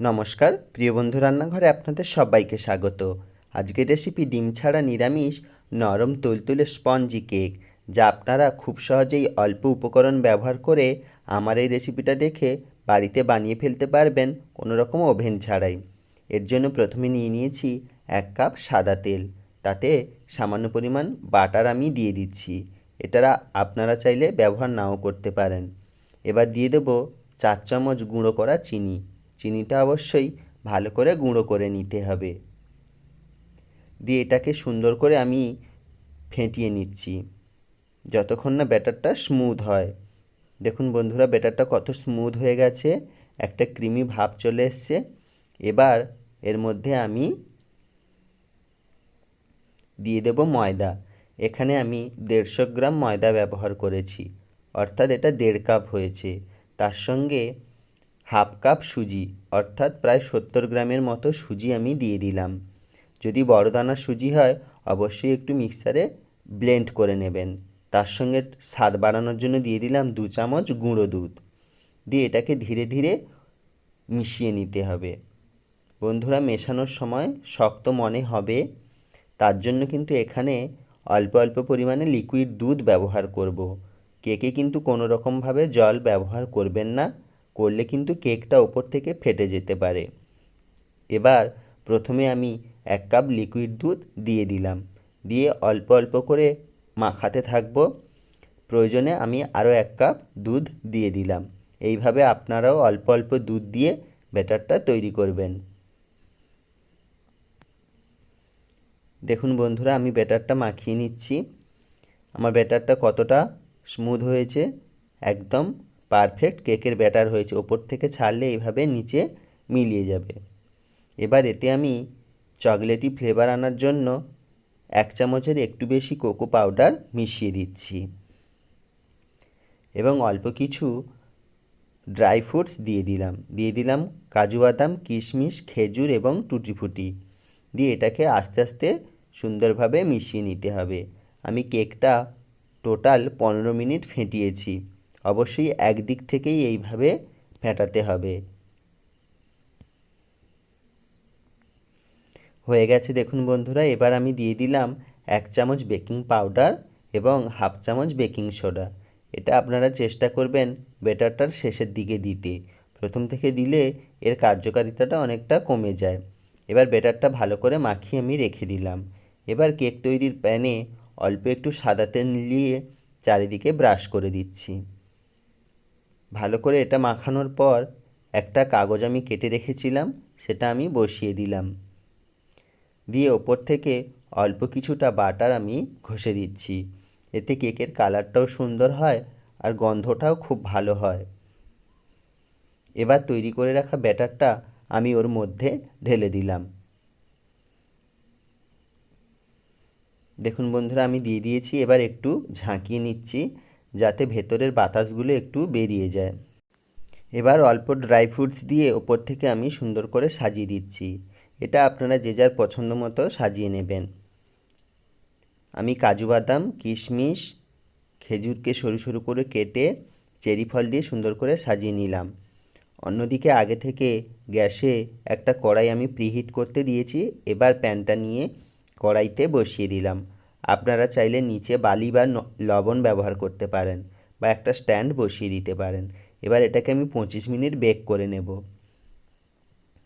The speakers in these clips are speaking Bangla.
নমস্কার, প্রিয় বন্ধু রান্নাঘরে আপনাদের সবাইকে স্বাগত। আজকের রেসিপি ডিম ছাড়া নিরামিষ নরম তুলতুলে স্পঞ্জি কেক যা আপনারা খুব সহজেই অল্প উপকরণ ব্যবহার করে আমার এই রেসিপিটা দেখে বাড়িতে বানিয়ে ফেলতে পারবেন কোনো রকম ওভেন ছাড়াই। এর জন্য প্রথমে নিয়ে নিয়েছি এক কাপ সাদা তেল। তাতে সামান্য পরিমাণ বাটার আমি দিয়ে দিচ্ছি। এটা আপনারা চাইলে ব্যবহার নাও করতে পারেন। এবার দিয়ে দেবো চার চামচ গুঁড়ো করা চিনি। চিনিটা অবশ্যই ভালো করে গুঁড়ো করে নিতে হবে। দিয়ে এটাকে সুন্দর করে আমি ফেটিয়ে নিচ্ছি, যতক্ষণ না ব্যাটারটা স্মুথ হয়। দেখুন বন্ধুরা, ব্যাটারটা কত স্মুথ হয়ে গেছে, একটা ক্রিমি ভাব চলে এসছে। এবার এর মধ্যে আমি দিয়ে দেব ময়দা। এখানে আমি দেড়শো গ্রাম ময়দা ব্যবহার করেছি, অর্থাৎ এটা দেড় কাপ হয়েছে। তার সঙ্গে হাফ কাপ সুজি, অর্থাৎ প্রায় সত্তর গ্রামের মতো সুজি আমি দিয়ে দিলাম। যদি বড় দানার সুজি হয়, অবশ্যই একটু মিক্সারে ব্লেন্ড করে নেবেন। তার সঙ্গে স্বাদ বাড়ানোর জন্য দিয়ে দিলাম দু চামচ গুঁড়ো দুধ। দিয়ে এটাকে ধীরে ধীরে মিশিয়ে নিতে হবে। বন্ধুরা, মেশানোর সময় শক্ত মনে হবে। তার জন্য কিন্তু এখানে অল্প অল্প পরিমাণে লিকুইড দুধ ব্যবহার করব। কেকে কিন্তু কোনো রকমভাবে জল ব্যবহার করবেন না। করলে কিন্তু কেকটা ওপর থেকে ফেটে যেতে পারে। এবার প্রথমে আমি এক কাপ লিকুইড দুধ দিয়ে দিলাম। দিয়ে অল্প অল্প করে মাখাতে থাকব। প্রয়োজনে আমি আরও এক কাপ দুধ দিয়ে দিলাম। এইভাবে আপনারাও অল্প অল্প দুধ দিয়ে ব্যাটারটা তৈরি করবেন। দেখুন বন্ধুরা, আমি ব্যাটারটা মাখিয়ে নিচ্ছি। আমার ব্যাটারটা কতটা স্মুথ হয়েছে, একদম পারফেক্ট কেকের ব্যাটার হয়েছে। ওপর থেকে ছাড়লে এইভাবে নিচে মিলিয়ে যাবে। এবার এতে আমি চকলেটি ফ্লেভার আনার জন্য এক চামচের একটু বেশি কোকো পাউডার মিশিয়ে দিচ্ছি। এবং অল্প কিছু ড্রাই ফ্রুটস দিয়ে দিলাম। দিয়ে দিলাম কাজু বাদাম, কিশমিশ, খেজুর এবং টুটি ফুটি দিয়ে এটাকে আস্তে আস্তে সুন্দরভাবে মিশিয়ে নিতে হবে। আমি কেকটা টোটাল পনেরো মিনিট ফেটিয়েছি। অবশ্যই একদিক থেকেই এইভাবে ফেটাতে হবে। হয়ে গেছে দেখুন বন্ধুরা, এবার আমি দিয়ে দিলাম এক চামচ বেকিং পাউডার এবং হাফ চামচ বেকিং সোডা। এটা আপনারা চেষ্টা করবেন বেটারটার শেষের দিকে দিতে। প্রথম থেকে দিলে এর কার্যকারিতাটা অনেকটা কমে যায়। এবার বেটারটা ভালো করে মাখিয়ে আমি রেখে দিলাম। এবার কেক তৈরির প্যানে অল্প একটু সাদা তেল নিয়ে চারিদিকে ব্রাশ করে দিচ্ছি। ভালো করে এটা মাখানোর পর একটা কাগজ আমি কেটে রেখেছিলাম, সেটা আমি বসিয়ে দিলাম। দিয়ে ওপর থেকে অল্প কিছুটা বাটার আমি ঘষে দিচ্ছি। এতে কেকের কালারটাও সুন্দর হয় আর গন্ধটাও খুব ভালো হয়। এবার তৈরি করে রাখা ব্যাটারটা আমি ওর মধ্যে ঢেলে দিলাম। দেখুন বন্ধুরা, আমি দিয়ে দিয়েছি, এবার একটু ঝাঁকিয়ে নিচ্ছি। যাতে ভেতরের বাতাসগুলো একটু বেরিয়ে যায়। এবার অল্প ড্রাই ফ্রুটস দিয়ে ওপর থেকে আমি সুন্দর করে সাজিয়ে দিচ্ছি। এটা আপনারা যে যার পছন্দ মতো সাজিয়ে নেবেন। আমি কাজু বাদাম, কিশমিশ, খেজুরকে সরু সরু করে কেটে চেরি ফল দিয়ে সুন্দর করে সাজিয়ে নিলাম। অন্যদিকে আগে থেকে গ্যাসে একটা কড়াই আমি প্রিহিট করতে দিয়েছি। এবার প্যানটা নিয়ে কড়াইতে বসিয়ে দিলাম। আপনারা চাইলে নিচে বালি বা লবণ ব্যবহার করতে পারেন বা একটা স্ট্যান্ড বসিয়ে দিতে পারেন। এবার এটাকে আমি পঁচিশ মিনিট বেক করে নেব।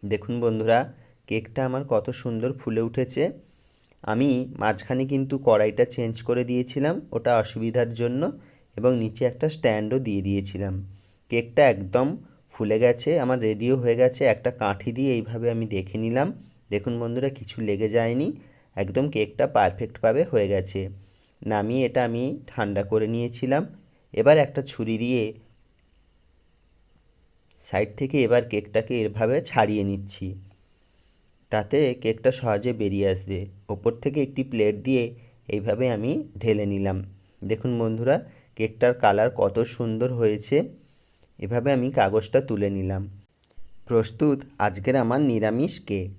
দেখুন বন্ধুরা, কেকটা আমার কত সুন্দর ফুলে উঠেছে। আমি মাঝখানে কিন্তু কড়াইটা চেঞ্জ করে দিয়েছিলাম, ওটা অসুবিধার জন্য, এবং নিচে একটা স্ট্যান্ডও দিয়ে দিয়েছিলাম। কেকটা একদম ফুলে গেছে, আমার রেডিও হয়ে গেছে, একটা কাঠি দিয়ে এইভাবে আমি দেখে নিলাম। দেখুন বন্ধুরা, কিছু লেগে যায়নি। একদম কেকটা পারফেক্টভাবে হয়ে গেছে। নামিয়ে এটা আমি ঠান্ডা করে নিয়েছিলাম। এবার একটা ছুরি দিয়ে সাইড থেকে এবার কেকটাকে এভাবে ছাড়িয়ে নিচ্ছি। তাতে কেকটা সহজে বেরিয়ে আসবে। ওপর থেকে একটি প্লেট দিয়ে এইভাবে আমি ঢেলে নিলাম। দেখুন বন্ধুরা, কেকটার কালার কত সুন্দর হয়েছে। এভাবে আমি কাগজটা তুলে নিলাম। প্রস্তুত, আজকের আমার নিরামিষ কেক